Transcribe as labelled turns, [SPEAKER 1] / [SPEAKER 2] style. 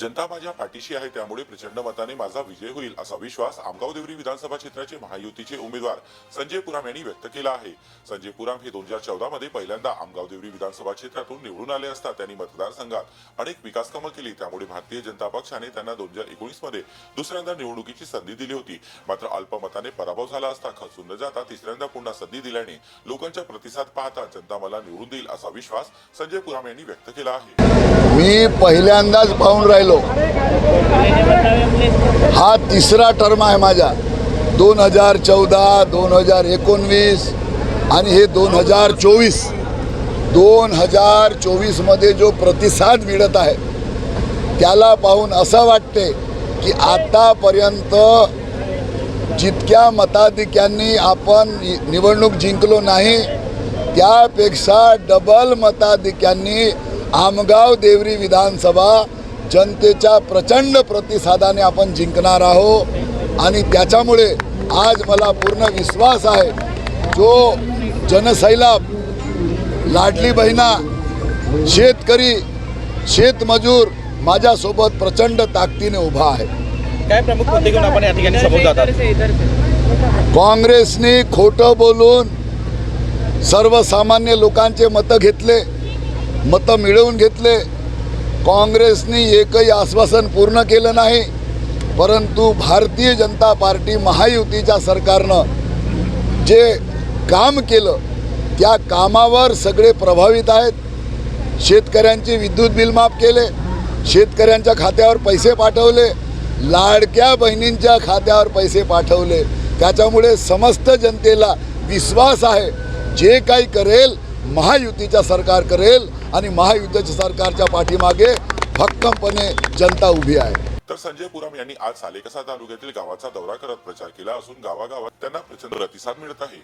[SPEAKER 1] जनता माझ्या पाठीशी आहे त्यामुळे प्रचंड मताने माझा विजय होईल असा विश्वास आमगाव देवरी विधानसभा क्षेत्राचे महायुतीचे उमेदवार संजय पुराम यांनी व्यक्त केला आहे. संजय पुराम हे दोन हजार चौदा मध्ये पहिल्यांदा आमगाव देवरी विधानसभा क्षेत्रातून निवडून आले असता त्यांनी मतदारसंघात अनेक विकास कामं केली. त्यामुळे भारतीय जनता पक्षाने त्यांना दोन हजार एकोणीसमध्ये दुसऱ्यांदा निवडणुकीची संधी दिली होती. मात्र अल्पमताने पराभव झाला असता खचून न जाता तिसऱ्यांदा पुन्हा संधी दिल्याने लोकांचा प्रतिसाद पाहता जनता मला निवडून देईल असा विश्वास संजय पुराम यांनी व्यक्त केला आहे.
[SPEAKER 2] मी पहिल्यांदाच पाहून राहिलो. हा तिसरा टर्म आहे माझा दोन हजार चौदा दोन हजार एकोणवीस आणि हे दोन हजार चोवीस. दोन हजार चोवीसमध्ये जो प्रतिसाद मिळत आहे त्याला पाहून असं वाटते की आतापर्यंत जितक्या मताधिक्यांनी आपण नि- निवडणूक जिंकलो नाही त्यापेक्षा डबल मताधिक्यांनी आमगाव देवरी विधानसभा जनतेच्या प्रचंड प्रतिसादाने आपण जिंकणार आहोत. आणि त्याच्यामुळे आज मला पूर्ण विश्वास आहे. जो जनसैलाब लाडली बहिणा शेतकरी शेतमजूर माझ्यासोबत प्रचंड ताकदीने उभा आहे.
[SPEAKER 3] काय प्रमुख मुद्दे घेऊन आपण या ठिकाणी समोर जातात?
[SPEAKER 2] काँग्रेसने खोटं बोलून सर्वसामान्य लोकांचे मतं घेतले मतं मिळवून घेतले काँग्रेसने एकही आश्वासन पूर्ण केलं नाही परंतु भारतीय जनता पार्टी महायुतीच्या सरकारनं जे काम केलं त्या कामावर सगळे प्रभावित आहेत. शेतकऱ्यांचे विद्युत बिल माफ केले शेतकऱ्यांच्या खात्यावर पैसे पाठवले लाडक्या बहिणींच्या खात्यावर पैसे पाठवले. त्याच्यामुळे समस्त जनतेला विश्वास आहे जे काही करेल महायुतीच्या सरकार करेल आणि महायुतीच्या सरकारच्या पाठीमागे भक्कमपणे जनता उभी आहे.
[SPEAKER 1] तर संजय पुराम यांनी आज सालेकसा तालुक्यातील गावाचा दौरा करत प्रचार केला असून गावागावात त्यांना प्रचंड प्रतिसाद मिळत आहे.